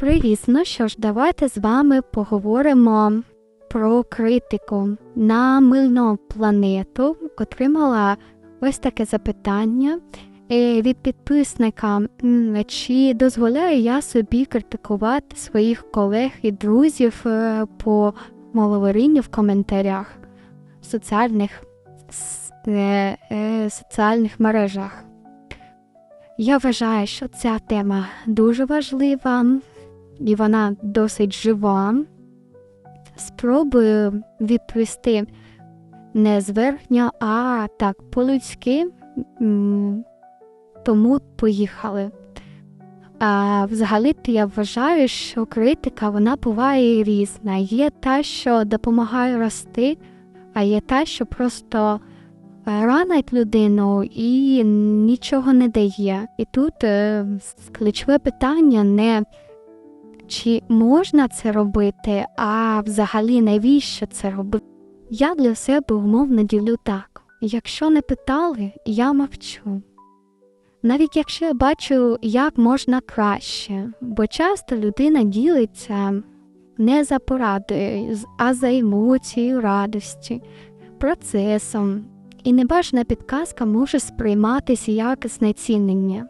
Привіт! Ну що ж, давайте з вами поговоримо про критику на мильну планету. Отримала ось таке запитання е, від підписника, чи дозволяю я собі критикувати своїх колег і друзів е, по маловарінню в коментарях в соціальних, е, соціальних мережах. Я вважаю, що ця тема дуже важлива і вона досить жива. Спробую відповісти не зверхня, а так по-людськи. Тому поїхали. А взагалі то я вважаю, що критика вона буває різна. Є та, що допомагає рости, а є та, що просто е, ранить людину і нічого не дає. І тут е, ключове питання не чи можна це робити, а взагалі навіщо це робити? Я для себе умовно ділю так. Якщо не питали, я мовчу. Навіть якщо я бачу, як можна краще, бо часто людина ділиться не за порадою, а за емоцією радості, процесом, і небажана підказка може сприйматися як знецінення.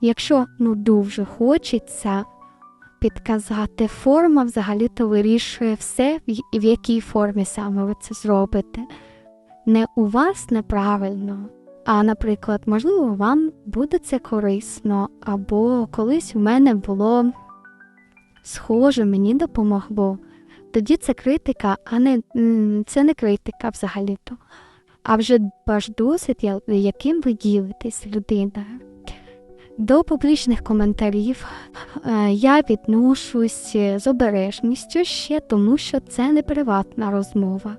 Якщо ну дуже хочеться підказати, форма взагалі-то вирішує все, в, в якій формі саме ви це зробите. Не у вас неправильно, а, наприклад, можливо, вам буде це корисно, або колись у мене було схоже, мені допомогло. Тоді це критика, а не це не критика взагалі-то, а вже ваш досвід, яким ви ділитесь людиною. До публічних коментарів е, я відношусь з обережністю ще тому, що це не приватна розмова.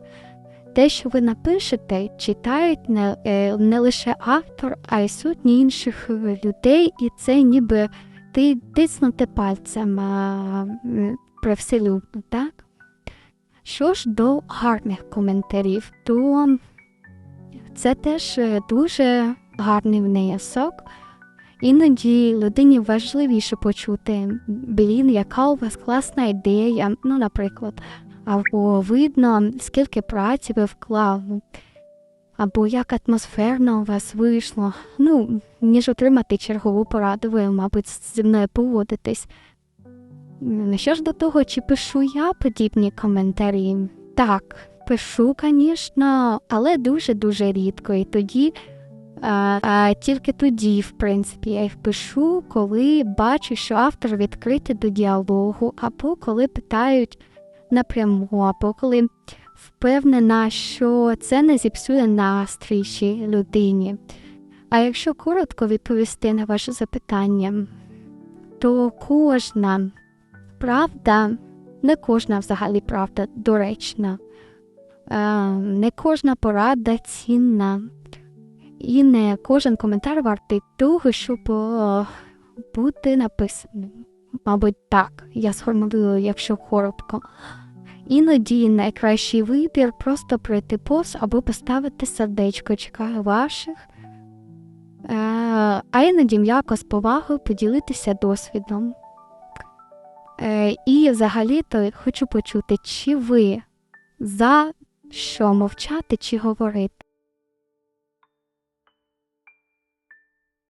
Те, що ви напишете, читають не, е, не лише автор, а й сотні інших е, людей, і це ніби ти тиснути пальцем а, м, так? Що ж до гарних коментарів, то це теж е, дуже гарний внесок. Іноді людині важливіше почути, блін, яка у вас класна ідея, ну, наприклад, або видно, скільки праці ви вклали, або як атмосферно у вас вийшло. Ну, ніж отримати чергову пораду, ви, мабуть, зі мною поводитесь. Що ж до того, чи пишу я подібні коментарі? Так, пишу, звісно, але дуже-дуже рідко. І тоді а, а, тільки тоді, в принципі, я їх пишу, коли бачу, що автор відкритий до діалогу, або коли питають напряму, або коли впевнена, що це не зіпсує настрій ще людині. А якщо коротко відповісти на ваше запитання, то кожна правда, не кожна взагалі правда доречна, не кожна порада цінна. І не кожен коментар вартий того, щоб бути написаним. Мабуть, так, я сформулюю, якщо коротко. Іноді найкращий вибір просто пройти повз або поставити сердечко, чекаю ваших. Е, а іноді м'яко з повагою поділитися досвідом. Е, і взагалі-то хочу почути, чи ви за що мовчати, чи говорити.